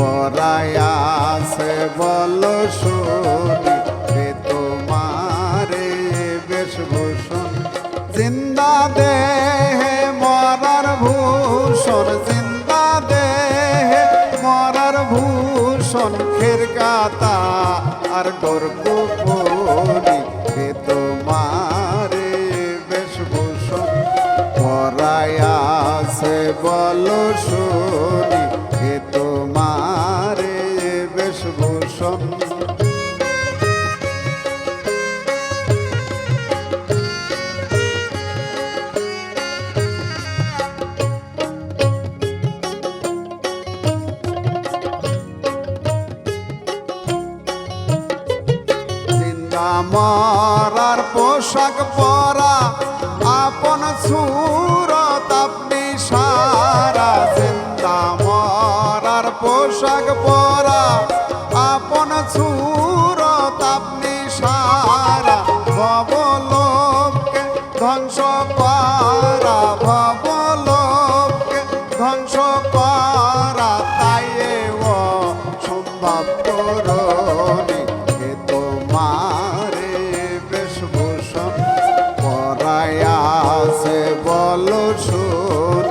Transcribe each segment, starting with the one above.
পরায় আছে, বল শুনি রে তোমারে বেশভূষণ জিন্দা দেহে মরার ভূষণ। জিন্দা দেহে মরার ভূষণ। খের গাতা আর ডোর মরার পোশাক পরা আপন সুরত আপনি সারা। জিন্দা মরার পোশাক পরা আপন সুরত আপনি সারা ভবলোককে ধ্বংস করা, ভবলোককে ধ্বংস করা, তাই সম্ভব করণি হে তোমারে বেশভূষণ, পরায় আছে বল শুনি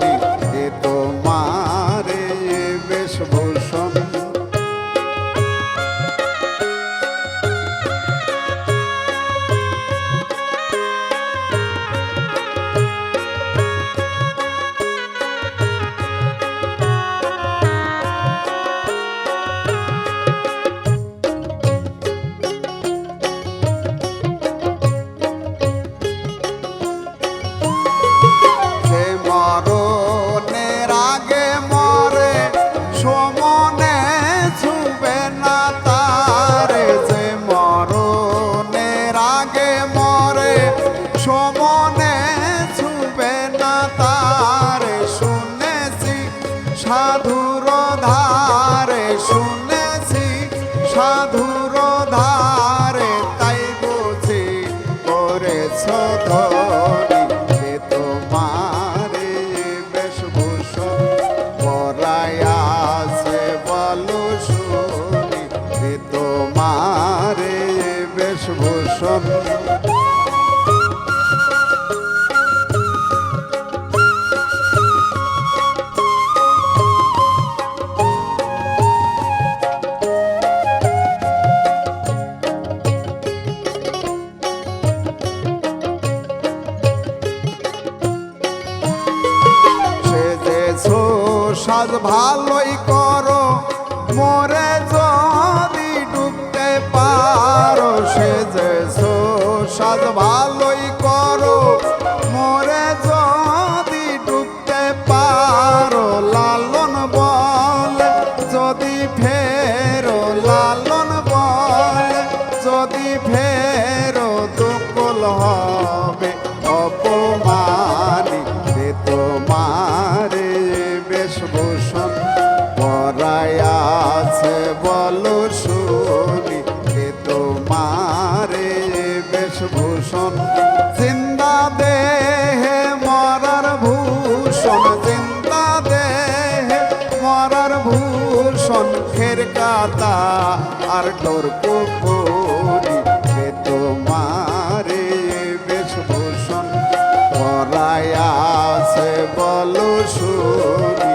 ধারে তাই বুঝি করেছ ধরি হে তোমারে বেশভূষণ পরায় আছে বল শুনি। হে তোমারে বেশভূষণ সাজ ভালোই করো। মরে যদি ডুবতে পারো সেজেছো সাজ ভালোই করো। মরে যদি ডুবতে পারো, লালন বলে যদি ফেরো, লালন বলে যদি ফেরো দুকল হবে অপমানি। বলো শুনি যে তোমারে বেশভূষণ। জিন্দা দেহে মরার ভূষণ জিন্দা দেহে মরার ভূষণ। ফের কাতা আর ডোর কুকুরি যে তোমারে বেশভূষণ। পরায় আছে বলো সুরি